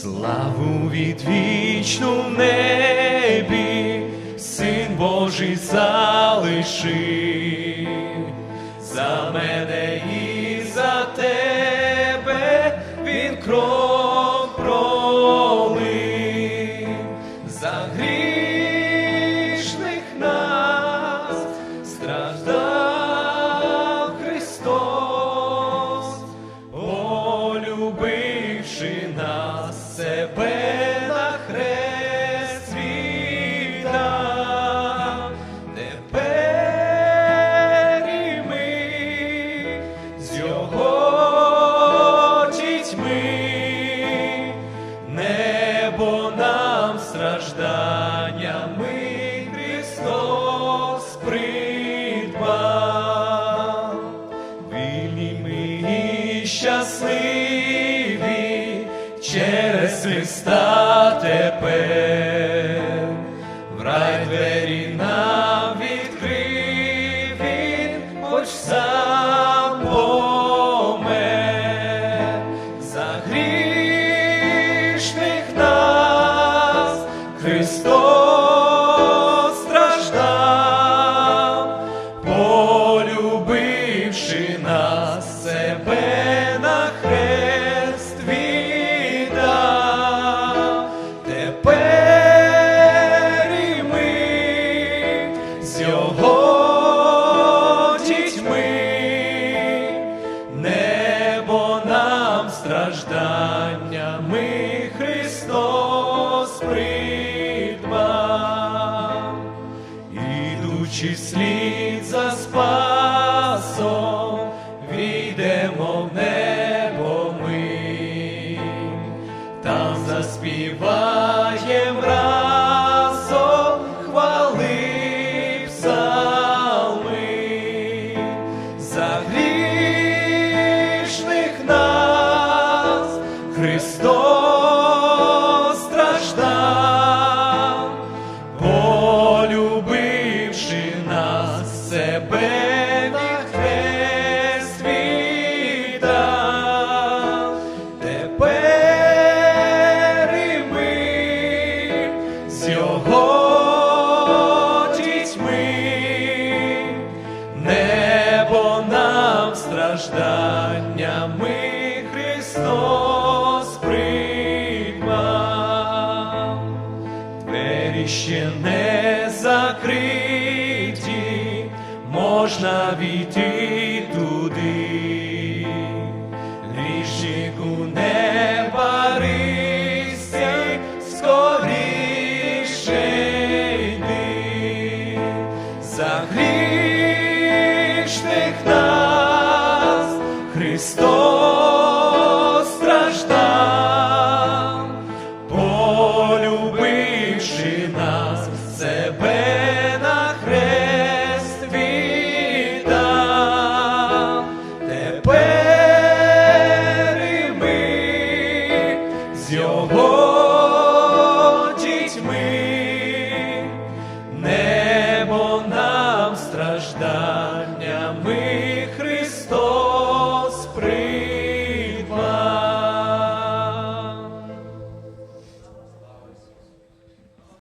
славу відвічну в небі, Син Божий залишив за мене і за тебе він кров пролив. За грішних нас страждав себе на хрест світа, Тепер і ми з його дітьми, небо нам стражданнями Христа тепер. З його дітьми, небо нам стражданнями Христос придбав, ідучи слід за спасом, війдемо в небо ми, там заспіваєм Христос страждав, полюбивши нас себе на хрест ми з небо нам стражданнями Христос можна війти туди, Грішнику не барися, скоріше йди, за грішних нас Христос страждав, полюбивши нас себе.